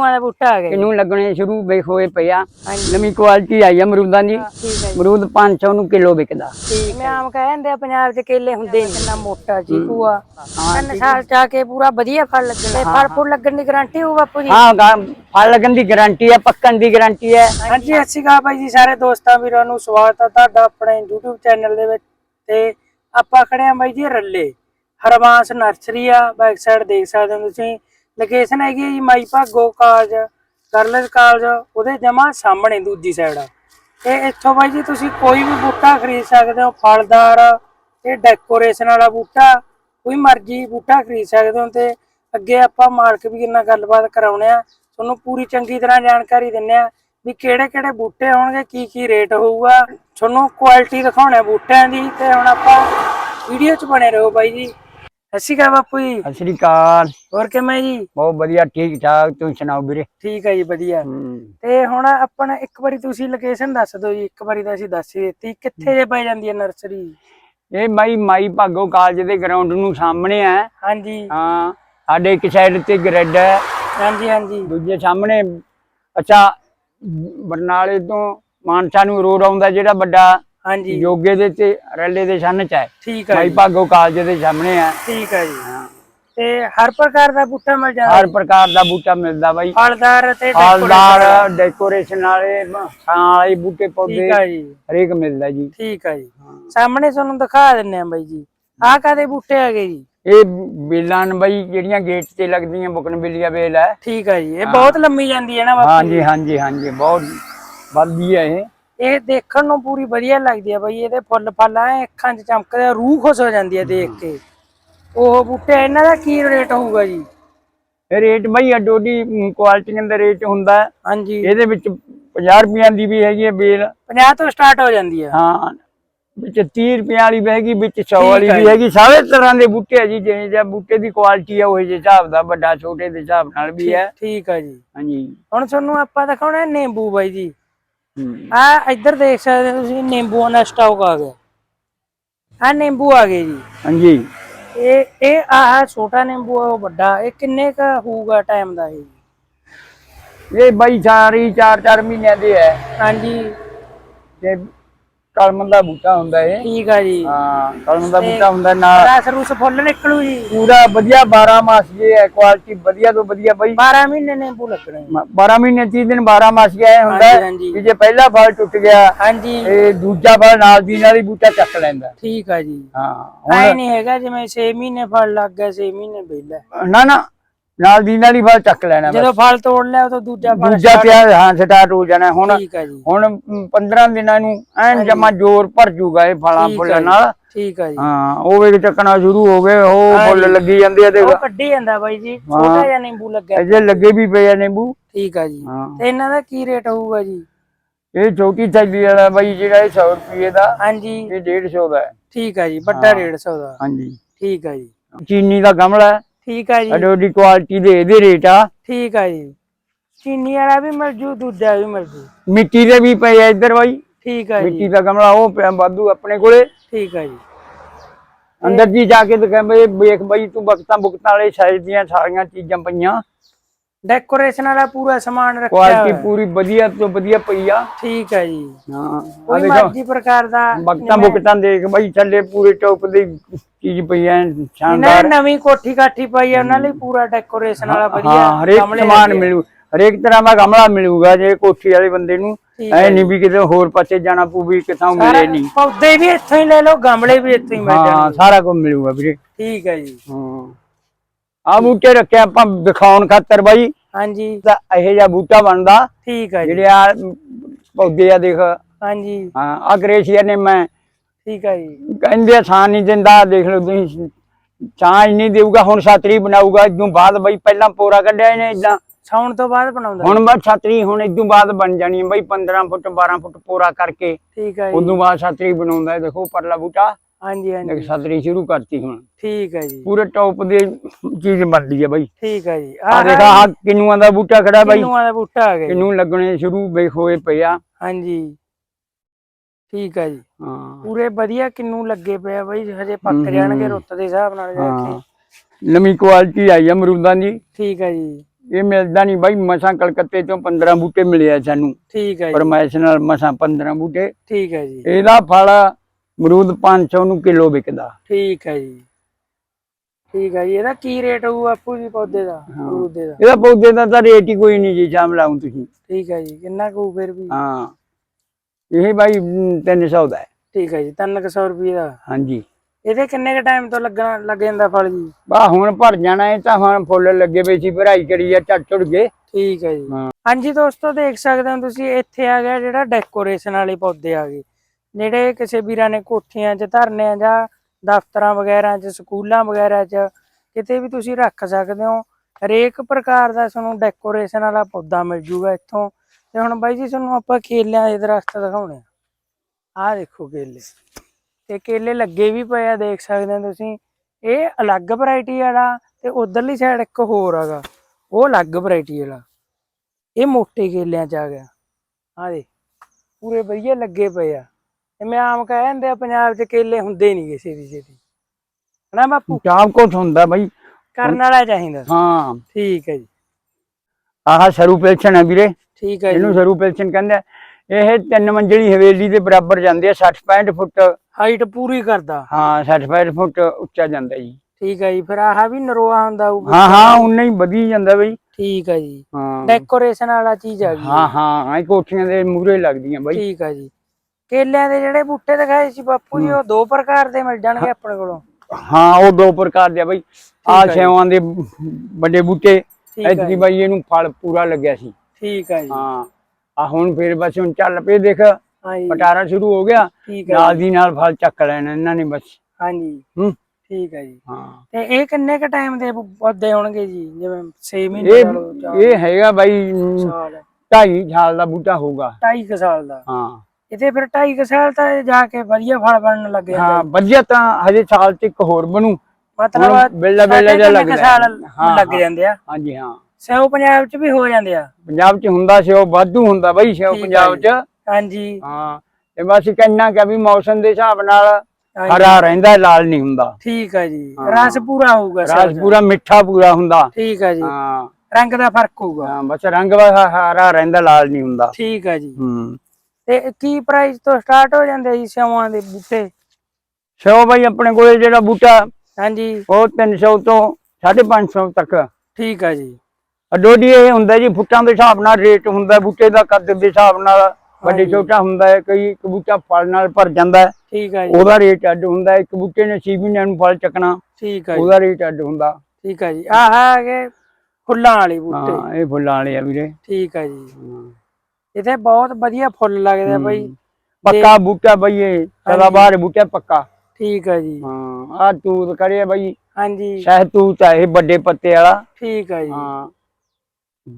ਵਾਲਾ ਬੂਟਾ ਆ ਗਿਆ। ਕਿੰਨੂ ਲੱਗਣੇ ਸ਼ੁਰੂ ਵੇ ਹੋਏ ਪਿਆ। ਨਵੀਂ ਕੁਆਲਿਟੀ ਆਈ ਆ ਅਮਰੂਦਾਂ ਦੀ। ਹੈ ਅਮਰੂਦ 500 ਨੂੰ ਕਿਲੋ ਵਿਕਦਾ। ਮੈਂ ਆਮ ਕਹਿੰਦੇ ਆ ਪੰਜਾਬ 'ਚ ਕੇਲੇ ਹੁੰਦੇ ਨਹੀਂ ਕਿੰਨਾ ਮੋਟਾ ਚੀਕੂ ਆ ਤਿੰਨ ਸਾਲ ਚ ਆ ਕੇ ਪੂਰਾ ਵਧੀਆ ਫਲ ਲੱਗਣਾ। ਫਲ ਫੁੱਲ ਲੱਗਣ ਦੀ ਗਾਰੰਟੀ ਹੋਊ ਬਾਪੂ ਜੀ? ਹਾਂ ਗਾ- ਫਲ ਲੱਗਣ ਦੀ ਗਾਰੰਟੀ ਹੈ ਪੱਕਣ ਦੀ ਗਾਰੰਟੀ ਹੈ ਹਾਂਜੀ ਸ਼੍ਰੀ ਅਕਾਲ ਬਾਈ ਜੀ ਸਾਰੇ ਦੋਸਤਾਂ ਵੀਰਾਂ ਨੂੰ ਸਵਾਗਤ ਹੈ ਤੁਹਾਡਾ ਆਪਣੇ YouTube ਚੈਨਲ ਦੇ ਵਿੱਚ। ਤੇ ਆਪਾਂ ਖੜੇ ਆ ਬਾਈ ਜੀ ਰੱਲੇ। ਹਰਵਾਂਸ ਨਰਸਰੀ ਆ ਬੈਕ ਸਾਈਡ ਦੇਖ ਸਕਦੇ ਹੋ ਤੁਸੀਂ। ਲੋਕੇਸ਼ਨ ਹੈਗੀ ਹੈ ਜੀ Mai Bhago college girls college, ਉਹਦੇ ਜਮਾ ਸਾਹਮਣੇ ਦੂਜੀ ਸਾਈਡ ਆ। ਤੇ ਇੱਥੋਂ ਬਾਈ ਜੀ ਤੁਸੀਂ ਕੋਈ ਵੀ ਬੂਟਾ ਖਰੀਦ ਸਕਦੇ ਹੋ, ਫਲਦਾਰ ਤੇ ਡੈਕੋਰੇਸ਼ਨ ਵਾਲਾ ਬੂਟਾ, ਕੋਈ ਮਰਜ਼ੀ ਬੂਟਾ ਖਰੀਦ ਸਕਦੇ ਹੋ ਤੇ ਅੱਗੇ ਆਪਾਂ ਮਾਲਕ ਵੀ ਨਾਲ ਗੱਲਬਾਤ ਕਰਾਉਣੇ ਆ। ਤੁਹਾਨੂੰ ਪੂਰੀ ਚੰਗੀ ਤਰ੍ਹਾਂ ਜਾਣਕਾਰੀ ਦਿੰਨੇ ਆ ਵੀ ਕਿਹੜੇ ਕਿਹੜੇ ਬੂਟੇ ਹੋਣਗੇ ਕੀ ਕੀ ਰੇਟ ਹੋਊਗਾ। ਤੁਹਾਨੂੰ ਕੁਆਲਿਟੀ ਦਿਖਾਉਣੇ ਬੂਟਿਆਂ ਦੀ ਤੇ ਹੁਣ ਆਪਾਂ ਵੀਡੀਓ 'ਚ ਬਣੇ ਰਹੋ ਬਾਈ ਜੀ। ਸਤਿ ਸ਼੍ਰੀ ਅਕਾਲ ਬਾਪੂ ਜੀ। ਸਤਿ ਸ੍ਰੀ ਅਕਾਲ। ਹੋਰ ਕਿਵੇਂ ਜੀ? ਬਹੁਤ ਵਧੀਆ ਠੀਕ ਠਾਕ ਤੁਸੀਂ ਸੁਣਾਓ ਵੀਰੇ? ਠੀਕ ਹੈ ਜੀ ਵਧੀਆ। ਤੇ ਹੁਣ ਆਪਣਾ ਇੱਕ ਵਾਰੀ ਤੁਸੀਂ ਲੋਕੇਸ਼ਨ ਦੱਸ ਦਿਓ ਜੀ ਇੱਕ ਵਾਰੀ ਤਾਂ ਅਸੀਂ ਦੱਸ ਹੀ ਦਿੱਤੀ ਕਿੱਥੇ ਜੇ ਪੈ ਜਾਂਦੀ ਹੈ ਨਰਸਰੀ ਇਹ ਮਾਈ ਮਾਈ ਭਾਗੋ ਕਾਲਜ ਦੇ ਗਰਾਊਂਡ ਨੂੰ ਸਾਹਮਣੇ ਹੈ। ਹਾਂਜੀ। ਹਾਂ ਸਾਡੇ ਇੱਕ ਸਾਈਡ ਤੇ ਗ੍ਰਿਡ ਹੈ। ਹਾਂਜੀ ਹਾਂਜੀ। ਦੂਜੇ ਸਾਹਮਣੇ ਅੱਛਾ ਬਰਨਾਲੇ ਤੋਂ ਮਾਨਸਾ ਨੂੰ ਰੋਡ ਆਉਂਦਾ ਜਿਹੜਾ ਵੱਡਾ ਹਾਂਜੀ। ਯੋਗੇ ਦੇ ਤੇ ਰੱਲੇ ਦੇ ਸੰਨ ਚ ਹੈ। ਠੀਕ ਹੈ ਜੀ, ਭਾਗੋ ਕਾਲਜ ਦੇ ਸਾਹਮਣੇ ਹੈ ਠੀਕ ਹੈ ਜੀ। ਤੇ ਹਰ ਪ੍ਰਕਾਰ ਦਾ ਬੂਟਾ ਮਿਲ ਜਾਂਦਾ? ਹਰ ਪ੍ਰਕਾਰ ਦਾ ਬੂਟਾ ਮਿਲਦਾ ਬਾਈ। ਫਲਦਾਰ ਤੇ ਫਲਦਾਰ ਡੈਕੋਰੇਸ਼ਨ ਵਾਲੇ। ਛਾਂ ਵਾਲੇ ਬੂਟੇ ਪੌਦੇ ਠੀਕ ਹੈ ਜੀ। ਹਰੇਕ ਮਿਲਦਾ ਜੀ। ਠੀਕ ਹੈ ਜੀ। ਸਾਹਮਣੇ ਤੁਹਾਨੂੰ ਦਿਖਾ ਦਿੰਨੇ ਆ ਬਾਈ ਜੀ। ਆਹ ਕਾਦੇ ਬੂਟੇ ਹੈਗੇ ਜੀ? ਇਹ ਬੇਲਾਂ ਬਾਈ ਜਿਹੜੀਆਂ ਗੇਟ ਤੇ ਲੱਗਦੀਆਂ ਬੁਕਨਬਿਲੀਆ ਬੇਲ ਹੈ। ਠੀਕ ਹੈ ਜੀ। ਇਹ ਬਹੁਤ ਲੰਮੀ ਜਾਂਦੀ ਹੈ ਨਾ ਬਾਪੂ ਹਾਂਜੀ ਹਾਂਜੀ ਹਾਂਜੀ। ਬਹੁਤ ਵੱਧਦੀ ਹੈ ਇਹ। ਇਹ ਦੇਖਣ ਨੂੰ ਪੂਰੀ ਵਧੀਆ ਲੱਗਦੀ ਹੈ ਬਾਈ ਇਹਦੇ ਫੁੱਲ ਫਲ ਐ ਅੱਖਾਂ 'ਚ ਚਮਕਦੇ ਆ, ਰੂਹ ਖੁਸ਼ ਹੋ ਜਾਂਦੀ ਹੈ ਦੇਖ ਕੇ। ਉਹ ਬੂਟੇ ਇਹਨਾਂ ਦਾ ਕੀ ਰੇਟ ਹੋਊਗਾ ਜੀ? ਇਹ ਰੇਟ ਬਾਈ ਅਡੋਡੀ ਕੁਆਲਿਟੀਆਂ ਦਾ ਰੇਟ ਹੁੰਦਾ। ਹਾਂਜੀ। ਇਹਦੇ ਵਿੱਚ 50 ਰੁਪਈਆਂ ਦੀ ਵੀ ਹੈਗੀ ਹੈ ਬੇਲ। 50 ਤੋਂ ਸਟਾਰਟ ਹੋ ਜਾਂਦੀ ਹੈ ਹਾਂ ਵਿੱਚ 30 ਰੁਪਈਆਂ ਵਾਲੀ ਵੀ ਹੈਗੀ ਵਿੱਚ 100 ਵਾਲੀ ਵੀ। ਹੈਗੀ। ਸਾਰੇ ਤਰ੍ਹਾਂ ਦੇ ਬੂਟੇ ਆ ਜੀ ਜਿਹੇ ਜਿਹਾ ਬੂਟੇ ਦੀ ਕੁਆਲਿਟੀ ਆ ਉਹ ਜਿਹੇ ਹਿਸਾਬ ਦਾ ਵੱਡਾ ਛੋਟੇ ਦੇ ਹਿਸਾਬ ਨਾਲ ਵੀ ਹੈ ਠੀਕ ਹੈ ਜੀ। ਹਾਂਜੀ। ਹੁਣ ਤੁਹਾਨੂੰ ਆਪਾਂ ਦਿਖਾਉਣਾ ਨਿੰਬੂ ਬਾਈ ਜੀ। ਆ ਇੱਧਰ ਦੇਖ ਸਕਦੇ ਹੋ ਤੁਸੀਂ ਨਿੰਬੂਆਂ ਦਾ ਸਟਾਕ ਆ ਗਿਆ। ਆ ਨਿੰਬੂ ਆ ਗਏ ਜੀ। ਹਾਂਜੀ। ਇਹ ਇਹ ਆਹ ਛੋਟਾ ਨਿੰਬੂ ਆ ਉਹ ਵੱਡਾ ਇਹ ਕਿੰਨੇ ਕ ਹੋਊਗਾ ਟਾਈਮ ਦਾ ਇਹ? ਇਹ ਬਾਈ ਸਾਰੀ 4-4 ਮਹੀਨਿਆਂ ਦੇ ਹੈ। ਹਾਂਜੀ। ਤੇ ਕਲਮ ਦਾ ਬੂਟਾ ਹੁੰਦਾ ਇਹ ਠੀਕ ਆ ਜੀ। ਹਾਂ ਕਲਮ ਦਾ ਬੂਟਾ ਹੁੰਦਾ ਨਾਲ। ਰਸ ਰੂਸ ਫੁੱਲ ਨਿਕਲੂ ਜੀ। ਪੂਰਾ ਵਧੀਆ 12 ਮਾਸ ਜੇ ਹੈ ਕੁਆਲਿਟੀ ਵਧੀਆ ਤੋਂ ਵਧੀਆ ਬਾਈ। 12 ਮਹੀਨੇ ਨਿੰਬੂ ਲੱਗਣੇ 12 ਮਹੀਨੇ 30 ਦਿਨ 12 ਮਾਸ ਗਿਆ ਇਹ ਹੁੰਦਾ। ਕਿ ਜੇ ਪਹਿਲਾ ਫਲ ਟੁੱਟ ਗਿਆ ਹਾਂਜੀ। ਇਹ ਦੂਜਾ ਫਲ ਨਾਲ ਦੀ ਨਾਲ ਹੀ ਬੂਟਾ ਚੱਕ ਲੈਂਦਾ। ਠੀਕ ਆ ਜੀ। ਹਾਂ ਐ ਨਹੀਂ ਹੈਗਾ ਜਿਵੇਂ 6 ਮਹੀਨੇ ਫਲ ਲੱਗ ਗਿਆ 6 ਮਹੀਨੇ ਹੁਣ ਨਾ ਨਾ ਨਾਲ ਦੀ ਨਾਲ ਹੀ ਫਲ ਚੱਕ ਲੈਣਾ। ਜਦੋਂ ਫਲ ਤੋੜ ਲਿਆ ਉਦੋਂ ਦੂਜਾ ਫਲ ਦੂਜਾ ਤਿਆਰ ਹਾਂ ਸਟਾਰਟ ਹੋ ਜਾਣਾ। ਹੁਣ ਠੀਕ ਆ ਜੀ। ਹੁਣ 15 ਦਿਨਾਂ ਨੂੰ ਐਨ ਜਮਾ ਜ਼ੋਰ ਭਰ ਜੂਗਾ ਇਹ ਫਲਾਂ ਫੁੱਲਾਂ ਹੈ। ਨਾਲ। ਠੀਕ ਆ ਜੀ। ਹਾਂ ਉਹ ਵੇਖ ਚੱਕਣਾ ਸ਼ੁਰੂ ਹੋ ਗਏ ਉਹ ਫੁੱਲ ਲੱਗੀ ਜਾਂਦੇ ਆ ਉਹ ਕੱਢੀ ਜਾਂਦਾ ਬਾਈ ਜੀ ਛੋਟਾ ਜਿਹਾ ਨਿੰਬੂ ਲੱਗਿਆ ਅਜੇ ਲੱਗੇ ਵੀ ਪਏ ਆ ਨਿੰਬੂ। ਠੀਕ ਆ ਜੀ। ਹਾਂ। ਤੇ ਇਹਨਾਂ ਦਾ ਕੀ ਰੇਟ ਹੋਊਗਾ ਜੀ? ਇਹ ਛੋਟੀ ਥੈਲੀ ਵਾਲਾ ਬਾਈ ਜਿਹੜਾ ਇਹ 100 ਰੁਪਏ ਦਾ ਹਾਂਜੀ। ਇਹ 150 ਦਾ ਹੈ। ਠੀਕ ਆ ਜੀ ਵੱਡਾ 150 ਦਾ। ਹਾਂਜੀ। ਠੀਕ ਆ ਜੀ। ਚੀਨੀ ਦਾ ਗਮਲਾ ਹੈ। ਠੀਕ ਆ ਜੀ। ਅਡੋਡੀ ਕੁਆਲਿਟੀ ਦੇ ਇਹਦੇ ਰੇਟ ਆ। ਠੀਕ ਆ ਜੀ। ਚੀਨੀ ਵਾਲਾ ਵੀ ਮਿਲ ਜੂ ਦੂਜਾ ਵੀ ਮਿਲ ਜੂ। ਮਿੱਟੀ ਦੇ ਵੀ ਪਏ ਆ ਇੱਧਰ ਬਾਈ। ਠੀਕ ਆ ਜੀ। ਮਿੱਟੀ ਦਾ ਗਮਲਾ ਉਹ ਪਿਆ ਵਾਧੂ ਆਪਣੇ ਕੋਲੇ। ਠੀਕ ਆ ਜੀ। ਅੰਦਰ ਜੀ ਜਾ ਕੇ ਦਿਖਾ ਬਈ ਵੇਖ ਬਈ ਤੂੰ ਬਖਤਾਂ ਬੁਕਤਾਂ ਵਾਲੇ ਸਾਈਜ਼ ਦੀਆਂ ਸਾਰੀਆਂ ਚੀਜ਼ਾਂ ਪਈਆਂ। ਡੈਕੋਰੇਸ਼ਨ ਵਾਲਾ ਪੂਰਾ ਸਮਾਨ ਰੱਖਿਆ ਕੁਆਲਿਟੀ। ਪੂਰੀ ਵਧੀਆ ਤੋਂ ਵਧੀਆ ਪਈ ਆ। ਠੀਕ ਹੈ ਜੀ। ਹਾਂ ਆ ਕੋਈ ਦੇਖੋ। ਮਰਜ਼ੀ ਪ੍ਰਕਾਰ ਦਾ ਬਖਤਾਂ ਬੁਕਤਾਂ ਦੇਖ ਬਈ ਥੱਲੇ ਪੂਰੇ ਟੌਪ ਦੀ ਚੀਜ਼ ਪਈ ਐ ਇਹਨਾਂ ਸ਼ਾਨਦਾਰ ਨੇ ਨਵੀਂ ਕੋਠੀ ਕਾਠੀ ਪਾਈ ਹੈ ਉਹਨਾਂ ਲਈ ਪੂਰਾ ਡੈਕੋਰੇਸ਼ਨ ਵਾਲਾ ਵਧੀਆ ਹਾਂ ਹਰੇਕ ਸਮਾਨ। ਮਿਲੂ ਹਰੇਕ ਤਰ੍ਹਾਂ ਦਾ ਗਮਲਾ ਮਿਲੂਗਾ ਜੇ ਕੋਠੀ ਵਾਲੇ ਬੰਦੇ ਨੂੰ ਐ ਨਹੀਂ ਵੀ ਕਿਤੇ ਹੋਰ ਪਾਸੇ ਜਾਣਾ ਪਊ ਵੀ ਕਿਥਾਂ ਮਿਲੇ ਨਹੀਂ ਪੌਦੇ ਵੀ ਇੱਥੋਂ ਹੀ ਲੈ ਲਓ ਗਮਲੇ ਵੀ ਇੱਥੋਂ ਹੀ ਮਿਲ ਹਾਂ ਜਾਣਗੇ। ਸਾਰਾ ਕੁਝ ਮਿਲੂਗਾ ਵੀਰੇ। ਠੀਕ ਹੈ ਜੀ। ਹਾਂ। ਆ ਬੂਟੇ ਰੱਖੇ ਆਪਾਂ ਦਿਖਾਉਣ ਖਾਤਰ ਬਾਈ। ਹਾਂਜੀ। ਤਾਂ ਇਹੋ ਜਿਹਾ ਬੂਟਾ ਬਣਦਾ ਠੀਕ ਹੈ ਜਿਹੜੇ ਆ ਪੌਦੇ ਆ ਦੇਖ। ਹਾਂਜੀ। ਹਾਂ ਆ ਗ੍ਰੇਸ਼ੀਆ ਨੇ ਮੈਂ ਠੀਕ ਹੈ ਜੀ। ਕਹਿੰਦੇ ਛਾਂ ਨਹੀਂ ਦਿੰਦਾ ਦੇਖ ਲਓ ਤੁਸੀਂ ਛਾਂ ਹੀ ਨਹੀਂ ਦੇਊਗਾ ਹੁਣ ਛਤਰੀ ਬਣਾਊਗਾ ਇਦੋਂ ਬਾਅਦ ਬਈ ਪਹਿਲਾਂ ਪੋਰਾ ਕੱਢਿਆ ਇਹਨੇ ਇਦਾਂ ਸੌਣ ਤੋਂ ਬਾਅਦ ਬਣਾਉਂਦਾ। ਹੁਣ ਬਸ ਛਤਰੀ ਹੁਣ ਇਦੋਂ ਬਾਅਦ ਬਣ ਜਾਣੀ ਹੈ ਬਈ 15 ਫੁੱਟ 12 ਫੁੱਟ ਪੋਰਾ ਕਰਕੇ। ਠੀਕ ਹੈ ਜੀ। ਉਦੋਂ ਬਾਅਦ ਛਤਰੀ ਬਣਾਉਂਦਾ ਦੇਖੋ ਪਰਲਾ ਬੂਟਾ। ਹਾਂਜੀ ਹਾਂਜੀ। ਦੇਖ ਛਤਰੀ ਸ਼ੁਰੂ ਕਰਤੀ ਹੁਣ। ਠੀਕ ਹੈ ਜੀ। ਪੂਰੇ ਟੌਪ ਦੀ ਚੀਜ਼ ਬਣਦੀ ਹੈ ਬਈ। ਠੀਕ ਹੈ ਜੀ। ਆ ਦੇਖ ਆ ਕਿੰਨੂਆਂ ਦਾ ਬੂਟਾ ਖੜਾ ਬਾਈ। ਕਿੰਨੂਆਂ ਦਾ ਬੂਟਾ ਆ ਗਿਆ। ਕਿੰਨੂ ਲੱਗਣੇ ਸ਼ੁਰੂ ਬਈ ਹੋਏ ਪਿਆ ਹਾਂਜੀ। ਠੀਕ ਹੈ ਜੀ। ਹਾਂ। ਪੂਰੇ ਵਧੀਆ ਕਿੰਨੂ ਲੱਗੇ ਪਏ ਆ ਬਈ ਹਜੇ ਪੱਕ ਜਾਣਗੇ ਰੁੱਤ ਦੇ ਹਿਸਾਬ ਨਾਲ ਜਾ ਹਾਂ। ਕੇ ਨਵੀਂ ਕੁਆਲਿਟੀ ਆਈ ਆ ਅਮਰੂਦਾਂ ਦੀ। ਠੀਕ ਹੈ ਜੀ। ਇਹ ਮਿਲਦਾ ਨਹੀਂ ਬਾਈ ਮਸਾਂ ਕਲਕੱਤੇ ਤੋਂ 15 ਬੂਟੇ ਮਿਲੇ ਆ ਸਾਨੂੰ। ਠੀਕ ਹੈ ਜੀ। ਫਰਮਾਇਸ਼ ਨਾਲ ਮਸਾਂ 15 ਬੂਟੇ। ਠੀਕ ਹੈ ਜੀ। ਇਹਦਾ ਫਲ ਅਮਰੂਦ 500 ਨੂੰ ਕਿਲੋ ਵਿਕਦਾ। ਠੀਕ ਹੈ ਜੀ। ਠੀਕ ਹੈ ਜੀ। ਇਹਦਾ ਕੀ ਰੇਟ ਹੋਊ ਆਪੂ ਜੀ ਪੌਦੇ ਦਾ? ਅਮਰੂਦੇ ਦਾ ਇਹਦਾ ਪੌਦੇ ਦਾ ਤਾਂ ਰੇਟ ਹੀ ਕੋਈ ਨਹੀਂ ਜੀ ਸ਼ਾਮ ਲਾਉਂ ਤੁਸੀਂ। ਠੀਕ ਹੈ ਜੀ। ਕਿੰਨਾ ਕੁ ਫਿਰ ਵੀ? ਹਾਂ। ਇਹ ਬਾਈ 300 ਦਾ ਹੈ। ਠੀਕ ਹੈ ਜੀ 300 ਰੁਪਏ ਦਾ। ਹਾਂਜੀ। ਇਹਦੇ ਕਿੰਨੇ ਕ ਟਾਈਮ ਤੋਂ ਲੱਗਣਾ ਲੱਗ ਜਾਂਦਾ ਫਲ ਜੀ? ਬਾ ਹੁਣ ਭਰ ਜਾਣਾ ਇਹ ਤਾਂ ਹੁਣ ਫੁੱਲ ਲੱਗੇ ਪਏ ਸੀ ਭਰਾਈ ਕਰੀ ਆ ਝੜ ਝੜ ਗਏ। ਠੀਕ ਹੈ ਜੀ। ਹਾਂਜੀ ਦੋਸਤੋ ਦੇਖ ਸਕਦੇ ਹੋ ਤੁਸੀਂ ਇੱਥੇ ਆ ਗਿਆ ਜਿਹੜਾ ਡੈਕੋਰੇਸ਼ਨ ਵਾਲੇ ਪੌਦੇ ਆ ਗਏ। ਜਿਹੜੇ ਕਿਸੇ ਵੀਰਾਂ ਨੇ ਕੋਠੀਆਂ 'ਚ ਧਰਨੇ ਆ ਜਾਂ ਦਫ਼ਤਰਾਂ ਵਗੈਰਾ 'ਚ ਸਕੂਲਾਂ ਵਗੈਰਾ 'ਚ ਕਿਤੇ ਵੀ ਤੁਸੀਂ ਰੱਖ ਸਕਦੇ ਹੋ। ਹਰੇਕ ਪ੍ਰਕਾਰ ਦਾ ਤੁਹਾਨੂੰ ਡੈਕੋਰੇਸ਼ਨ ਵਾਲਾ ਪੌਦਾ ਮਿਲ ਜੂਗਾ ਇੱਥੋਂ। ਤੇ ਹੁਣ ਬਾਈ ਜੀ ਤੁਹਾਨੂੰ ਆਪਾਂ ਕੇਲਿਆਂ ਦੇ ਦਰਖਤ ਦਿਖਾਉਣੇ ਆ। ਆਹ ਦੇਖੋ ਕੇਲੇ। ਤੇ ਕੇਲੇ ਲੱਗੇ ਵੀ ਪਏ ਆ ਦੇਖ ਸਕਦੇ ਹੋ ਤੁਸੀਂ। ਇਹ ਅਲੱਗ ਵੈਰਾਈਟੀ ਵਾਲਾ ਤੇ ਉਧਰਲੀ ਸਾਈਡ ਇੱਕ ਹੋਰ ਹੈਗਾ। ਉਹ ਅਲੱਗ ਵੈਰਾਈਟੀ ਵਾਲਾ। ਇਹ ਮੋਟੇ ਕੇਲਿਆਂ ਚ ਆ ਗਿਆ। ਆ ਦੇ ਪੂਰੇ ਵਧੀਆ ਲੱਗੇ ਪਏ ਆ। ਤੇ ਮੈਂ ਆਮ ਕਹਿ ਜਾਂਦੇ ਆ ਪੰਜਾਬ ਚ ਕੇਲੇ ਹੁੰਦੇ ਨਹੀਂ ਕਿਸੇ ਦੀ ਛੇਤੀ। ਹਨਾ ਬਾਪੂ? ਚਾਪ ਕੁਛ ਹੁੰਦਾ ਬਾਈ। ਕਰਨ ਵਾਲਾ ਚਾਹੀਦਾ। ਹਾਂ। ਠੀਕ ਹੈ ਜੀ। ਆਹ ਸਰੂ ਪੈਲਸ਼ਨ ਹੈ ਵੀਰੇ। ਠੀਕ ਹੈ ਇਹਨੂੰ ਸਰੂ ਪੈਲਸ਼ਨ ਕਹਿੰਦੇ ਆ। ਇਹ ਤਿੰਨ ਮੰਜ਼ਲੀ ਹਵੇਲੀ ਦੇ ਬਰਾਬਰ ਜਾਂਦੇ ਆ 60 65 ਫੁੱਟ। ਹਾਈਟ ਪੂਰੀ ਕਰਦਾ। ਹਾਂ 60 65 ਫੁੱਟ ਉੱਚਾ ਜਾਂਦਾ ਜੀ। ਠੀਕ ਹੈ ਜੀ ਫਿਰ ਆਹ ਵੀ ਨਰੋਆ ਹੁੰਦਾ ਹੋਊ। ਹਾਂ ਹਾਂ ਉਨਾ ਹੀ ਵਧੀ ਜਾਂਦਾ ਬਈ। ਠੀਕ ਹੈ ਜੀ। ਹਾਂ। ਡੈਕੋਰੇਸ਼ਨ ਵਾਲਾ ਚੀਜ਼ ਆ ਗਈ। ਹਾਂ ਹਾਂ ਇਹ ਕੋਠੀਆਂ ਦੇ ਮੂਹਰੇ ਲੱਗਦੀਆਂ ਬਾਈ। ਠੀਕ ਹੈ ਜੀ। ਕੇਲਿਆਂ ਦੇ ਜਿਹੜੇ ਬੂਟੇ ਦਿਖਾਏ ਸੀ ਬਾਪੂ ਜੀ ਉਹ ਦੋ ਪ੍ਰਕਾਰ ਦੇ ਮਿਲ ਜਾਣਗੇ ਆਪਣੇ ਕੋਲੋਂ। ਹਾਂ ਉਹ ਦੋ ਪ੍ਰਕਾਰ ਦੇ ਆ ਬਾਈ। ਆ ਹੈ। ਸੇਵਾਂ ਦੇ ਵੱਡੇ ਬੂਟੇ। ਹੈ ਐਤਕੀ। ਬਾਈ ਇਹਨੂੰ ਫਲ ਪੂਰਾ ਲੱਗਿਆ ਸੀ। ਠੀਕ ਹੈ ਜੀ। ਹਾਂ। ਆ ਹੁਣ ਫੇਰ ਬਸ ਹੁਣ ਚੱਲ ਪਏ ਦੇਖ। ਪਟਾਰਾ ਸ਼ੁਰੂ ਹੋ ਗਿਆ। ਨਾਲ ਦੀ ਨਾਲ ਫਲ ਚੱਕ ਲੈਣਾ ਇਹਨਾਂ ਨੇ ਬਸ। ਹਾਂਜੀ ਹੂੰ। ਠੀਕ ਹੈ ਜੀ। ਹਾਂ। ਤੇ ਇਹ ਕਿੰਨੇ ਕ ਟਾਈਮ ਦੇ ਪੌਦੇ ਹੋਣਗੇ ਜੀ? ਜਿਵੇਂ 6 ਮਹੀਨੇ ਇਹ ਹੈਗਾ ਬਾਈ ਢਾਈ ਸਾਲ ਦਾ ਬੂਟਾ ਹੋਊਗਾ। 2.5 ਸਾਲ ਦਾ। ਹਾਂ। ਇਹਦੇ ਫਿਰ 2.5 ਸਾਲ ਤਾਂ ਜਾ ਕੇ ਵਧੀਆ ਫਲ ਬਣਨ ਲੱਗ ਹਾਂ ਵਧੀਆ ਤਾਂ ਹਜੇ ਸਾਲ ਚ ਇੱਕ ਹੋਰ ਬਣੂ। ਮਤਲਬ ਹੁਣ ਬਿੱਲਾ ਬਿੱਲਾ ਜਿਹਾ ਲੱਗਦਾ। ਹੈ। ਲੱਗ। ਜਾਂਦੇ ਆ। ਹਾਂਜੀ ਹਾਂ। ਸਿਓ ਪੰਜਾਬ ਚ ਵੀ ਹੋ ਜਾਂਦੇ ਆ। ਪੰਜਾਬ ਚ ਹੁੰਦਾ ਸਿਓ ਵਾਧੂ ਹੁੰਦਾ ਬਾਈ ਸਿਓ ਪੰਜਾਬ। ਚ। ਹਾਂਜੀ। ਹਾਂ ਤੇ ਬਸ ਕਹਿਣਾ ਕਿ ਵੀ ਮੌਸਮ ਦੇ ਹਿਸਾਬ ਨਾਲ। ਹਰਾ ਰਹਿੰਦਾ ਲਾਲ ਨਹੀਂ ਹੁੰਦਾ। ਠੀਕ ਹੈ ਜੀ। ਰਸ ਪੂਰਾ ਹੋਊਗਾ ਚ। ਪੂਰਾ ਮਿੱਠਾ ਪੂਰਾ ਹੁੰਦਾ। ਠੀਕ ਹੈ ਜੀ। ਹਾਂ। ਰੰਗ ਦਾ ਫ਼ਰਕ ਹੋਊਗਾ। ਹਾਂ, ਬਸ ਰੰਗ ਹਰਾ ਰਹਿੰਦਾ ਲਾਲ ਨਹੀਂ ਹੁੰਦਾ। ਠੀਕ ਹੈ ਜੀ। ਹੂੰ। ਤੇ ਕੀ ਪ੍ਰਾਈਸ ਤੋਂ ਸਟਾਰਟ ਹੋ ਜਾਂਦੇ ਜੀ ਸਿਓਆਂ ਦੇ ਬੂਟੇ? ਸਿਓ ਬਾਈ ਆਪਣੇ ਕੋਲੇ ਜਿਹੜਾ ਬੂਟਾ ਹਾਂਜੀ। ਉਹ 300 ਤੋਂ 550 ਤੱਕ। ਠੀਕ ਹੈ ਜੀ। ਅਡੋਡੀ ਇਹ ਹੁੰਦਾ ਜੀ ਫੁੱਟਾਂ ਦੇ ਹਿਸਾਬ ਨਾਲ ਰੇਟ ਹੁੰਦਾ ਬੂਟੇ ਦਾ ਕੱਦ ਦੇ ਹਿਸਾਬ ਨਾਲ ਵੱਡੇ। ਛੋਟਾ ਹੁੰਦਾ ਹੈ ਕਈ ਇੱਕ ਬੂਟਾ ਫਲ ਨਾਲ ਭਰ ਜਾਂਦਾ ਹੈ। ਠੀਕ ਹੈ ਜੀ। ਉਹਦਾ ਰੇਟ ਅੱਡ ਹੁੰਦਾ ਹੈ ਇੱਕ ਬੂਟੇ ਨੇ 6 ਮਹੀਨਿਆਂ ਨੂੰ ਫਲ ਚੱਕਣਾ ਠੀਕ ਹੈ ਜੀ। ਉਹਦਾ ਰੇਟ ਅੱਡ ਹੁੰਦਾ। ਠੀਕ ਹੈ ਜੀ। ਆਹ ਹੈਗੇ ਫੁੱਲਾਂ ਵਾਲੇ ਬੂਟੇ। ਹਾਂ ਇਹ ਫੁੱਲਾਂ ਵਾਲੇ ਆ ਵੀਰੇ। ਠੀਕ ਹੈ ਜੀ। ਇਥੇ ਬਹੁਤ ਵਧੀਆ ਫੁੱਲ ਲੱਗਦੇ ਆ ਬਈ। ਪੱਕਾ ਬੂਟਾ ਬਈ ਇਹ ਸਦਾਬਹਾਰ ਬੂਟਾ ਪੱਕਾ। ਠੀਕ ਹੈ ਜੀ। ਹਾਂ ਆ ਤੂਤ ਕਰਿਆ ਬਈ। ਹਾਂਜੀ। ਸਹਿਤੂਤ ਹੈ ਇਹ ਵੱਡੇ ਪੱਤੇ ਵਾਲਾ। ਠੀਕ ਹੈ ਜੀ। ਹਾਂ।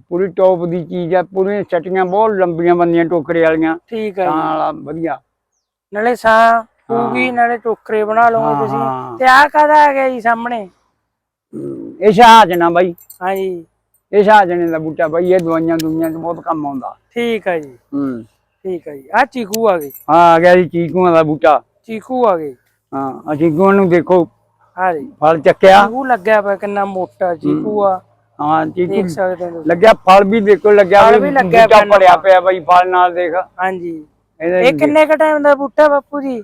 ਪੂਰੀ ਟੌਪ ਦੀ ਚੀਜ਼ ਹੈ ਪੂਰੀਆਂ ਚਟੀਆਂ ਬਹੁਤ ਲੰਬੀਆਂ ਬੰਦੀਆਂ ਟੋਕਰੇ ਵਾਲੀਆਂ। ਠੀਕ ਹੈ ਤਾਂ ਵਾਲਾ ਵਧੀਆ। ਨਾਲੇ ਸਾਂ ਪੂਗੀ ਨਾਲੇ ਟੋਕਰੇ ਬਣਾ ਲਓਗੇ ਤੁਸੀਂ। ਤੇ ਆਹ ਕਾਹਦਾ ਹੈਗਾ ਜੀ ਸਾਹਮਣੇ? ਹਮ, ਇਹ ਸ਼ਹਾਜਣਾ ਬਾਈ। ਹਾਂਜੀ। ਇਹ ਸ਼ਹਾਜਣੇ ਦਾ ਬੂਟਾ ਬਾਈ ਇਹ ਦਵਾਈਆਂ ਦੁਨੀਆਂ 'ਚ ਬਹੁਤ ਕੰਮ ਆਉਂਦਾ। ਠੀਕ ਹੈ ਜੀ। ਹੂੰ। ਠੀਕ ਹੈ ਜੀ। ਆਹ ਚੀਕੂ ਆ ਗਏ। ਹਾਂ ਆ ਗਿਆ ਜੀ ਚੀਕੂਆਂ ਦਾ ਬੂਟਾ। ਚੀਕੂ ਆ ਗਏ। ਹਾਂ ਆ ਚੀਕੂਆਂ ਨੂੰ ਦੇਖੋ ਆ ਜੀ ਫਲ ਚੱਕਿਆ। ਚੀਕੂ ਲੱਗਿਆ ਪਿਆ ਕਿੰਨਾ ਮੋਟਾ ਚੀਕੂ ਆ। ਹਾਂ ਚੀਕੂ ਦੇਖ ਸਕਦੇ ਹੋ ਤੁਸੀਂ। ਲੱਗਿਆ ਫਲ ਵੀ ਦੇਖੋ ਲੱਗਿਆ ਫਲ ਵੀ ਲੱਗਿਆ ਬੂਟਾ ਪਿਆ ਭਰਿਆ ਪਿਆ ਬਾਈ ਫਲ ਨਾਲ ਦੇਖ। ਹਾਂਜੀ। ਇਹਦੇ ਇਹ ਕਿੰਨੇ ਕ ਟਾਈਮ ਦਾ ਬੂਟਾ ਬਾਪੂ ਜੀ?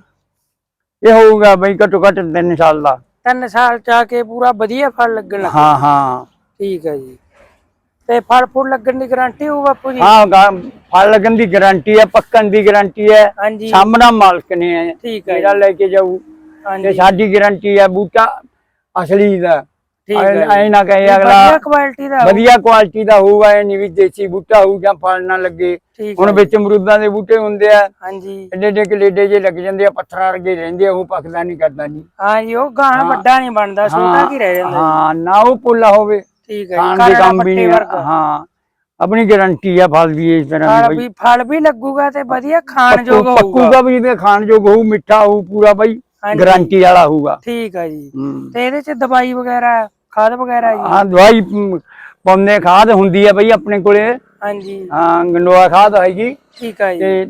ਇਹ ਹੋਊਗਾ ਬਾਈ ਘੱਟੋ ਘੱਟ 3 ਸਾਲ ਦਾ। ਤਿੰਨ ਸਾਲ ਚ ਆ ਕੇ ਪੂਰਾ ਵਧੀਆ ਫਲ ਲੱਗਣ। ਲੱਗ ਹਾਂ ਹਾਂ। ਠੀਕ ਹੈ ਜੀ। ਤੇ ਫਲ ਫੁੱਲ ਲੱਗਣ ਦੀ ਗਾਰੰਟੀ ਹੋਊ ਬਾਪੂ ਜੀ? ਹਾਂ ਗਾ- ਫਲ ਲੱਗਣ ਦੀ ਗਾਰੰਟੀ ਹੈ ਪੱਕਣ ਦੀ ਗਾਰੰਟੀ ਹੈ। ਹਾਂਜੀ। ਸਾਹਮਣਾ ਮਾਲਕ ਨੇ। ਹੈ ਠੀਕ ਹੈ ਜਿਹੜਾ ਲੈ ਕੇ ਜਾਊ। ਤੇ ਸਾਡੀ ਗਾਰੰਟੀ ਹੈ ਬੂਟਾ ਅਸਲੀ ਦਾ। ਐ ਨਾ ਕਹੇ ਵਧੀਆ ਅਗਲਾ ਕੁਆਲਿਟੀ ਦਾ। ਵਧੀਆ ਕੁਆਲਿਟੀ ਦਾ ਹੋਊਗਾ ਇਹ ਨਹੀਂ ਵੀ ਦੇਸੀ ਬੂਟਾ ਹੋਊ ਜਾਂ ਫਲ ਨਾ ਲੱਗੇ। ਹੁਣ ਵਿੱਚ ਅਮਰੂਦਾਂ ਦੇ ਬੂਟੇ ਹੁੰਦੇ ਆ। ਹਾਂਜੀ। ਐਡੇ ਐਡੇ ਕਲੇਡੇ ਜੇ ਲੱਗ ਜਾਂਦੇ ਆ ਪੱਥਰਾਂ ਵਰਗੇ ਰਹਿੰਦੇ ਆ ਉਹ ਪੱਕਦਾ ਨਹੀਂ ਕਰਦਾ ਜੀ ਹਾਂਜੀ ਉਹ ਗਾਂ ਵੱਡਾ ਨਹੀਂ ਬਣਦਾ ਛੋਟਾ ਕੀ ਰਹਿ ਜਾਂਦਾ ਹਾਂ ਨਾ ਉਹ ਪੁੱਲਾ ਹੋਵੇ। ਠੀਕ ਹੈ ਖਾਣ ਦੇ ਕੰਮ ਵੀ ਨਹੀਂ ਹਾਂ ਆਪਣੀ ਗਾਰੰਟੀ ਆ ਫਲ ਦੀ ਇਸ ਤਰ੍ਹਾਂ ਦੀ ਬਈ। ਵੀ ਫਲ ਵੀ ਲੱਗੂਗਾ ਤੇ ਵਧੀਆ ਖਾਣ ਯੋਗ ਹੋਊਗਾ। ਪੱਕੂਗਾ ਵੀ ਤੇ ਖਾਣ ਯੋਗ ਹੋਊ ਮਿੱਠਾ ਹੋਊ ਪੂਰਾ ਬਈ। ਹਾਂਜੀ। ਗਾਰੰਟੀ ਵਾਲਾ ਹੋਊਗਾ। ਠੀਕ ਹੈ ਜੀ। ਹੂੰ। ਤੇ ਇਹਦੇ ਚ ਦਵਾਈ ਵਗੈਰਾ ਖਾਦ ਵਗੈਰਾ ਜੀ? ਹਾਂ ਦਵਾਈ ਮ, ਪਾਉਂਦੇ ਖਾਦ ਹੁੰਦੀ ਆ ਬਈ ਆਪਣੇ ਕੋਲੇ। ਹਾਂਜੀ। ਹਾਂ ਗੰਡੋਆ ਖਾਦ ਹੈਗੀ। ਠੀਕ ਹੈ ਜੀ। ਤੇ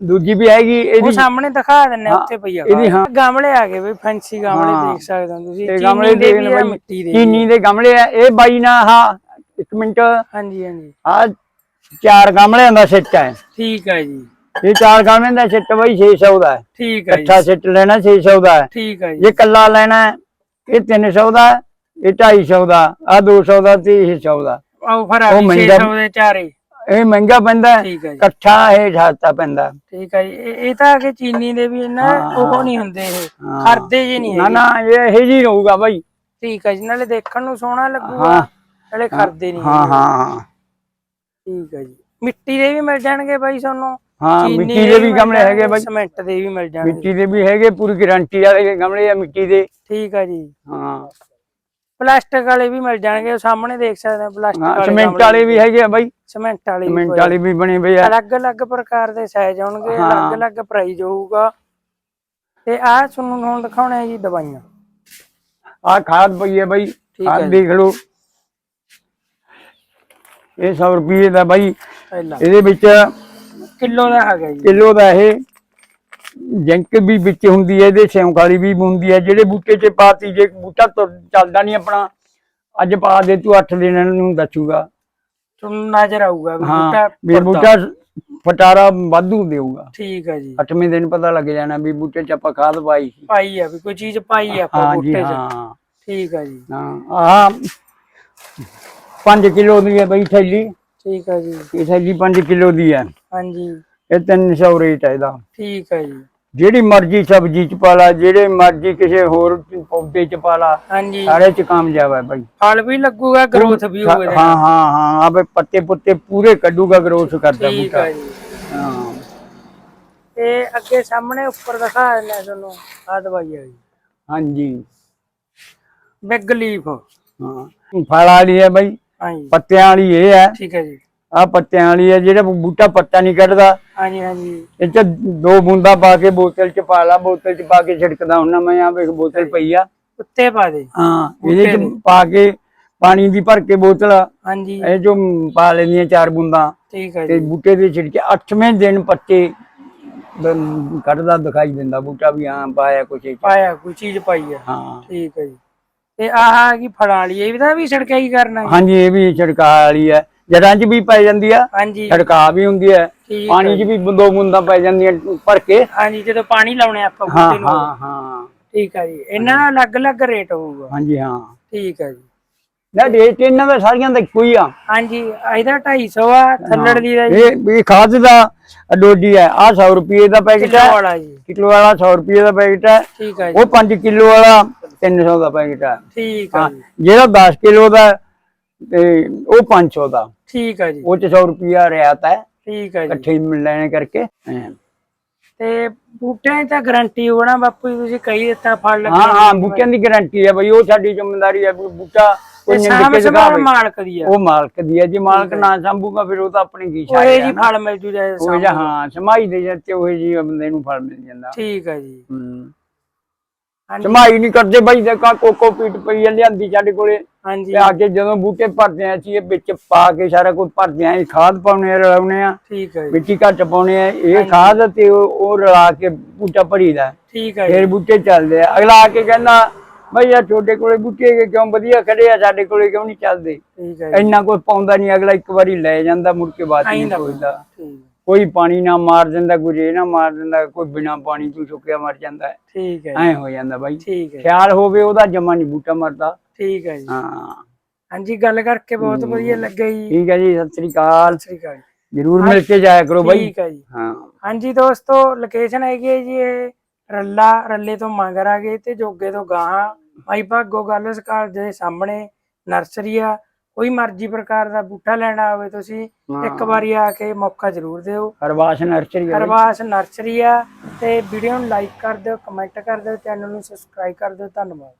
ਦੂਜੀ ਵੀ ਹੈਗੀ ਉਹ ਇਹਦੀ ਸਾਹਮਣੇ ਦਿਖਾ ਦਿੰਨੇ ਉੱਥੇ ਪਈਆ ਇਹਦੀ ਹਾਂ। ਗਮਲੇ ਆ ਗਏ ਬਈ ਫੈਂਸੀ ਗਮਲੇ ਹਾਂ। ਦੇਖ ਸਕਦੇ ਹੋ ਤੁਸੀਂ। ਤੇ ਗਮਲੇ ਦੇ ਵੀ ਆ, ਮਿੱਟੀ ਦੇ ਵੀ। ਚੀਨੀ ਦੇ ਗਮਲੇ ਆ। ਇਹ ਬਾਈ ਨਾ ਹਾਂ ਇੱਕ ਮਿੰਟ। ਹਾਂਜੀ ਹਾਂਜੀ। ਆ ਚਾਰ ਗਮਲਿਆਂ ਦਾ ਸੈੱਟ ਹੈ। ਠੀਕ ਹੈ ਜੀ। ਇਹ ਚਾਰ ਗਮਲਿਆਂ ਦਾ ਸੈੱਟ ਬਈ 600 ਦਾ ਹੈ। ਠੀਕ ਹੈ ਜੀ। ਇਕੱਠਾ ਸੈੱਟ ਲੈਣਾ 600 ਦਾ ਹੈ। ਠੀਕ ਹੈ ਜੀ। ਜੇ ਕੱਲਾ ਲੈਣਾ ਇਹ 300 ਦਾ ਇਹ 250 ਦਾ ਆ 200 ਦਾ ਤੇ ਇਹ 100 ਦਾ ਆਓ ਫਿਰ ਆ ਉਹ ਗਈ ਮਹਿੰਗਾ- 600 ਦੇ ਚਾਰੇ। ਇਹ ਮਹਿੰਗਾ ਪੈਂਦਾ ਇਕੱਠਾ ਇਹ ਸਸਤਾ ਪੈਂਦਾ ਠੀਕ ਹੈ ਜੀ। ਇਹ ਤਾਂ ਕਿ ਚੀਨੀ ਦੇ ਵੀ ਨਾ ਉਹ ਨਹੀਂ ਹੁੰਦੇ ਇਹ। ਖਰਦੇ ਜੇ ਨਹੀਂ ਨਾ ਨਾ ਇਹ ਇਹ ਜੀ ਰਹੂਗਾ ਬਾਈ। ਠੀਕ ਹੈ ਜੀ। ਨਾਲੇ ਦੇਖਣ ਨੂੰ ਸੋਹਣਾ ਲੱਗੂਗਾ। ਹਾਂ। ਨਾਲੇ ਖਰਦੇ ਨਹੀਂ। ਹਾਂ ਹਾਂ। ਠੀਕ ਹੈ ਜੀ। ਮਿੱਟੀ ਦੇ ਵੀ ਮਿਲ ਜਾਣਗੇ ਬਾਈ ਤੁਹਾਨੂੰ। ਹਾਂ ਮਿੱਟੀ ਦੇ ਵੀ ਮਿਲ ਗਮਲੇ ਹੈਗੇ ਬਾਈ। ਸੀਮੈਂਟ ਦੇ ਵੀ ਮਿਲ ਜਾਣਗੇ। ਮਿੱਟੀ ਦੇ ਵੀ ਹੈਗੇ ਪੂਰੀ ਗਾਰੰਟੀ ਵਾਲੇ ਗਮਲੇ ਆ ਮਿੱਟੀ ਦੇ। ਠੀਕ ਹੈ ਜੀ। ਹਾਂ। ਪਲਾਸਟਿਕ ਵਾਲੇ ਵੀ ਮਿਲ ਜਾਣਗੇ ਸਾਹਮਣੇ ਦੇਖ ਸਕਦੇ ਹੋ ਪਲਾਸਟਿਕ ਹਾਂ ਵਾਲੇ ਸੀਮੈਂਟ ਵਾਲੇ ਵੀ ਹੈਗੇ ਆ ਬਾਈ। ਸੀਮੈਂਟ ਵਾਲੇ ਸੀਮੈਂਟ ਵਾਲੇ ਵੀ ਬਣੇ ਪਏ ਆ। ਅਲੱਗ-ਅਲੱਗ ਪ੍ਰਕਾਰ ਦੇ ਸਾਈਜ਼ ਹੋਣਗੇ। ਅਲੱਗ-ਅਲੱਗ ਪ੍ਰਾਈਸ ਹੋਊਗਾ। ਤੇ ਆਹ ਤੁਹਾਨੂੰ ਹੁਣ ਦਿਖਾਉਣਾ ਜੀ ਦਵਾਈਆਂ। ਆ ਖਾਦ ਪਈ ਹੈ ਬਾਈ ਖਾਦ। ਦੇਖ ਲਓ। ਇਹ 100 ਰੁਪਏ ਦਾ ਬਾਈ। ਇਹਦੇ ਵਿੱਚ ਕਿਲੋ ਦਾ ਹੈਗਾ ਜੀ। ਕਿਲੋ ਦਾ ਇਹ ਜਿੰਕ ਵੀ ਵਿੱਚ ਹੁੰਦੀ ਹੈ ਇਹਦੇ ਸਿਉਂਕ ਵਾਲੀ ਵੀ ਹੁੰਦੀ ਹੈ ਜਿਹੜੇ ਬੂਟੇ 'ਚ ਪਾਤੀ ਜੇ ਬੂਟਾ ਚੱਲਦਾ ਨਹੀਂ ਆਪਣਾ ਅੱਜ ਪਾ ਦੇ ਤੂੰ 8 ਦਿਨਾਂ ਨੂੰ ਦੱਸੂਗਾ। ਤੁਹਾਨੂੰ ਨਜ਼ਰ ਆਊਗਾ ਵੀ ਬੂਟਾ ਵੀ। ਬੂਟਾ ਫਟਾਰਾ ਵਾਧੂ ਦੇਊਗਾ। ਠੀਕ ਹੈ ਜੀ। 8ਵੇਂ ਦਿਨ ਪਤਾ ਲੱਗ ਜਾਣਾ ਵੀ ਬੂਟੇ 'ਚ ਆਪਾਂ ਖਾਦ ਪਾਈ ਪਾਈ ਆ ਵੀ ਕੋਈ ਚੀਜ਼ ਪਾਈ ਆ ਆਪਾਂ ਬੂਟੇ 'ਚ। ਹਾਂ। ਠੀਕ ਹੈ ਜੀ। ਹਾਂ ਆਹ 5 ਕਿਲੋ ਦੀ ਹੈ ਬਈ ਥੈਲੀ। ਠੀਕ ਹੈ ਜੀ। ਇਹ ਥੈਲੀ 5 ਕਿਲੋ ਦੀ ਹੈ ਹਾਂਜੀ। ਇਹ 300 ਰੇਟ ਹੈ ਇਹਦਾ। ਠੀਕ ਹੈ ਜੀ। ਜਿਹੜੀ ਮਰਜ਼ੀ ਸਬਜ਼ੀ ਚ ਪਾ ਲਾ ਜਿਹੜੇ ਮਰਜ਼ੀ ਕਿਸੇ ਹੋਰ ਪੌਦੇ ਚ ਪਾ ਲਾ ਹਾਂਜੀ। ਸਾਰੇ ਚ ਕਾਮਯਾਬ ਹੈ ਬਾਈ। ਫਲ ਵੀ ਲੱਗੂਗਾ ਗਰੋਥ ਵੀ ਹਾਂ ਹੋਊਗਾ ਹਾਂ ਹਾਂ ਆਵੇ ਪੱਤੇ ਪੁੱਤੇ ਪੂਰੇ ਕੱਢੂਗਾ ਗਰੋਥ ਕਰਦਾ ਠੀਕ ਬੂਟਾ। ਹੈ ਜੀ। ਹਾਂ। ਤੇ ਅੱਗੇ ਸਾਹਮਣੇ ਉੱਪਰ ਦਿਖਾ ਦਿੰਦਾ ਤੁਹਾਨੂੰ ਆ ਦਵਾਈ ਆ ਜੀ। ਹਾਂਜੀ। ਬਿਗ ਲੀਫ ਹਾਂ। ਫਲ ਵਾਲੀ ਹੈ ਬਾਈ। ਹਾਂਜੀ। ਪੱਤਿਆਂ ਵਾਲੀ ਇਹ ਹੈ। ਠੀਕ ਹੈ ਜੀ। ਆ ਪੱਤਿਆਂ ਵਾਲੀ ਹੈ ਜਿਹੜਾ ਬੂਟਾ ਪੱਤਾ ਨਹੀਂ ਕੱਢਦਾ। ਹਾਂਜੀ ਹਾਂਜੀ। ਇਹ ਚ ਦੋ ਬੂੰਦਾਂ ਪਾ ਕੇ ਬੋਤਲ ਚ ਪਾ ਲਾ ਬੋਤਲ ਚ ਪਾ ਕੇ ਛਿੜਕਦਾ ਹੁੰਨਾ ਮੈਂ ਆ ਵੇਖ ਬੋਤਲ ਪਈ ਆ। ਉੱਤੇ ਪਾ ਦੇ। ਹਾਂ ਇਹਦੇ ਚ। ਪਾ ਕੇ ਪਾਣੀ ਦੀ ਭਰ ਕੇ ਬੋਤਲ। ਹਾਂਜੀ। ਇਹ ਜੋ ਪਾ ਲੈਂਦੀਆਂ ਚਾਰ ਬੂੰਦਾਂ। ਠੀਕ ਹੈ ਤੇ ਜੀ। ਬੂਟੇ ਦੇ ਛਿੜਕੇ 8ਵੇਂ ਦਿਨ ਪੱਤੇ ਕੱਢਦਾ ਦਿਖਾਈ ਦਿੰਦਾ ਬੂਟਾ ਵੀ ਹਾਂ ਪਾਇਆ ਕੁਛ। ਪਾਇਆ ਕੋਈ ਚੀਜ਼ ਪਾਈ ਆ। ਹਾਂ। ਠੀਕ ਹੈ ਜੀ। ਤੇ ਆਹ ਆ ਕੀ ਫੜਾਂ ਵਾਲੀ ਇਹਦਾ ਵੀ ਛੜਕਾ ਹੀ ਕਰਨਾ ਜੀ। ਹਾਂਜੀ ਇਹ ਵੀ ਛਿੜਕਾ ਵਾਲੀ ਹੈ। ਜੜਾਂ 'ਚ ਵੀ ਪੈ ਜਾਂਦੀ ਆ ਹਾਂਜੀ। ਛਿੜਕਾ ਵੀ ਹੁੰਦੀ ਹੈ। ਠੀਕ ਪਾਣੀ 'ਚ ਵੀ ਦੋ ਬੂੰਦਾਂ ਪੈ ਜਾਂਦੀਆਂ ਭਰ ਕੇ। ਹਾਂਜੀ ਜਦੋਂ ਪਾਣੀ ਲਾਉਣੇ ਆਪਾਂ ਹਾਂ ਬੂਟੇ ਨੂੰ। ਹਾਂ ਹਾਂ। ਠੀਕ ਹੈ ਜੀ। ਇਹਨਾਂ ਦਾ ਅਲੱਗ-ਅਲੱਗ ਰੇਟ ਹੋਊਗਾ। ਹਾਂਜੀ ਹਾਂ। ਠੀਕ ਹੈ ਜੀ। ਨਾ ਰੇਟ ਇਹਨਾਂ ਦਾ ਸਾਰੀਆਂ ਦਾ ਇੱਕੋ ਹੀ ਆ। ਹਾਂਜੀ ਇਹਦਾ 250 ਆ ਥੱਲੜ ਦੀ ਦਾ ਜੀ। ਇਹ ਇਹ ਖਾਦ ਦਾ ਡੋਡੀ ਹੈ। ਆ 100 ਰੁਪਏ ਦਾ ਪੈਕਟ ਕਿਲੋ ਹੈ। ਵਾਲਾ ਜੀ। ਕਿਲੋ ਵਾਲਾ 100 ਰੁਪਏ ਦਾ ਪੈਕਟ ਹੈ। ਠੀਕ ਹੈ ਜੀ। ਉਹ 5 ਕਿਲੋ ਵਾਲਾ 300 ਦਾ ਪੈਕਟ ਹੈ। ਠੀਕ ਹੈ ਹਾਂ ਜੀ। ਜਿਹੜਾ 10 ਕਿਲੋ ਦਾ ਤੇ ਉਹ 500 ਦਾ। ਠੀਕ ਹੈ ਜੀ। ਉਹ ਚ 100 ਰੁਪਿਆ ਰਿਆਤ ਹੈ। ਠੀਕ ਹੈ ਜੀ। ਇਕੱਠੇ ਹੀ ਲੈਣੇ ਕਰਕੇ। ਹਾਂ। ਤੇ ਬੂਟਿਆਂ ਦੀ ਤਾਂ ਗਾਰੰਟੀ ਹੋਣਾ ਬਾਪੂ ਜੀ ਤੁਸੀਂ ਕਹੀ ਦਿੱਤਾ ਫਲ ਲੱਗੇ ਹਾਂ ਬੂਟਿਆਂ ਦੀ ਗਾਰੰਟੀ ਹੈ ਬਈ ਉਹ ਸਾਡੀ ਜ਼ਿੰਮੇਵਾਰੀ ਹੈ ਬੂਟਾ ਕੋਈ ਤੇ ਨਿੰਦ ਸਾਂਭ ਕੇ ਸੰਭਾਲ ਦਿਖਾਵੇ ਮਾਲਕ ਦੀ ਆ। ਉਹ ਮਾਲਕ ਦੀ ਹੈ ਜੇ ਮਾਲਕ ਨਾ ਸੰਭੂਗਾ ਫਿਰ ਉਹ ਤਾਂ ਆਪਣੀ ਕੀ ਉਹ ਛਾਇਆ ਇਹ ਜੀ ਫਲ ਮਿਲ ਜੂ ਜਾਏ ਉਹ ਜਾਂ ਹਾਂ ਸਮਾਈ ਦੇ ਜਾਂਦੇ ਉਹ ਜੀ ਬੰਦੇ ਨੂੰ ਫਲ ਮਿਲ ਜਾਂਦਾ। ਠੀਕ ਹੈ ਜੀ। ਹੂੰ। ਹਾਂਜੀ। ਸਮਾਈ ਨਹੀਂ ਕਰਦੇ ਬਾਈ ਦੇਖਾ ਕੋਕੋ ਪੀਟ ਪਈ ਆ ਲਿਆਂਦੀ ਸਾਡੇ ਕੋਲੇ। ਹਾਂਜੀ। ਤੇ ਆ ਕੇ ਜਦੋਂ ਬੂਟੇ ਭਰਦੇ ਆ ਅਸੀਂ ਇਹ ਵਿੱਚ ਪਾ ਕੇ ਸਾਰਾ ਕੁਝ ਭਰਦੇ ਆ ਖਾਦ ਪਾਉਣੇ ਆ ਰਲਾਉਣੇ ਆ। ਠੀਕ ਹੈ ਜੀ। ਮਿੱਟੀ ਘੱਟ ਪਾਉਣੇ ਆ ਇਹ ਖਾਦ ਤੇ ਉਹ ਰਲਾ ਕੇ ਬੂਟਾ ਭਰੀਦਾ। ਠੀਕ ਹੈ ਫਿਰ ਬੂਟੇ ਚੱਲਦੇ ਆ। ਅਗਲਾ ਆ ਕੇ ਕਹਿੰਦਾ ਬਈ ਆ ਤੁਹਾਡੇ ਕੋਲੇ ਬੂਟੇ ਕਿਉਂ ਵਧੀਆ ਖੜੇ ਆ? ਸਾਡੇ ਕੋਲੇ ਕਿਉਂ ਨਹੀਂ ਚੱਲਦੇ? ਠੀਕ ਹੈ ਜੀ। ਇੰਨਾ ਕੁਝ ਪਾਉਂਦਾ ਨਹੀਂ ਅਗਲਾ ਇੱਕ ਵਾਰੀ ਲੈ ਜਾਂਦਾ ਮੁੜ ਕੇ ਬਾਅਦ ਨਹੀਂ ਸੋਚਦਾ। ਕੋਈ ਪਾਣੀ ਨਾ ਮਾਰ ਦਿੰਦਾ ਕੋਈ ਰੇ ਨਾ ਮਾਰ ਦਿੰਦਾ ਕੋਈ ਬਿਨਾ ਪਾਣੀ ਤੋਂ ਸੁੱਕਿਆ ਮਰ ਜਾਂਦਾ। ਠੀਕ ਹੈ ਐ ਹੋ ਜਾਂਦਾ ਬਾਈ। ਠੀਕ ਹੈ ਖਿਆਲ ਹੋਵੇ ਉਹਦਾ ਜਮਾ ਨਹੀਂ ਬੂਟਾ ਮਰਦਾ। ਠੀਕ ਹੈ ਜੀ। ਹਾਂ। ਹਾਂਜੀ ਗੱਲ ਕਰਕੇ ਬਹੁਤ ਵਧੀਆ ਲੱਗਿਆ ਜੀ। ਠੀਕ ਹੈ ਜੀ ਸਤਿ ਸ੍ਰੀ ਅਕਾਲ। ਸਤਿ ਸ਼੍ਰੀ ਅਕਾਲ ਜਰੂਰ ਮਿਲ ਕੇ ਜਾਇਆ ਕਰੋ ਬਾਈ। ਠੀਕ ਹੈ ਜੀ। ਹਾਂ। ਹਾਂਜੀ ਦੋਸਤੋ ਲੋਕੇਸ਼ਨ ਹੈਗੀ ਹੈ ਜੀ ਇਹ। ਰੱਲਾ ਰੱਲੇ ਤੋਂ ਮੰਗਰ ਆ ਗਏ ਤੇ ਜੋਗੇ ਤੋਂ ਗਾਹਾਂ। ਭਾਈ ਭਾਗੋ ਗਰਲਸ ਕਾਲਜ ਦੇ ਸਾਹਮਣੇ ਨਰਸਰੀ ਆ ਕੋਈ ਮਰਜ਼ੀ ਪ੍ਰਕਾਰ ਦਾ ਬੂਟਾ ਲੈਣਾ ਹੋਵੇ ਤੁਸੀਂ ਇੱਕ ਵਾਰੀ ਆ ਕੇ ਮੌਕਾ ਜ਼ਰੂਰ ਦਿਓ। ਹਰਵਾਸ ਨਰਸਰੀ। ਹਰਵਾਸ ਨਰਸਰੀ ਆ ਤੇ ਵੀਡੀਓ ਨੂੰ ਲਾਈਕ ਕਰ ਦਿਓ ਕਮੈਂਟ ਕਰ ਦਿਓ ਚੈਨਲ ਨੂੰ ਸਬਸਕ੍ਰਾਈਬ ਕਰ ਦਿਓ ਧੰਨਵਾਦ।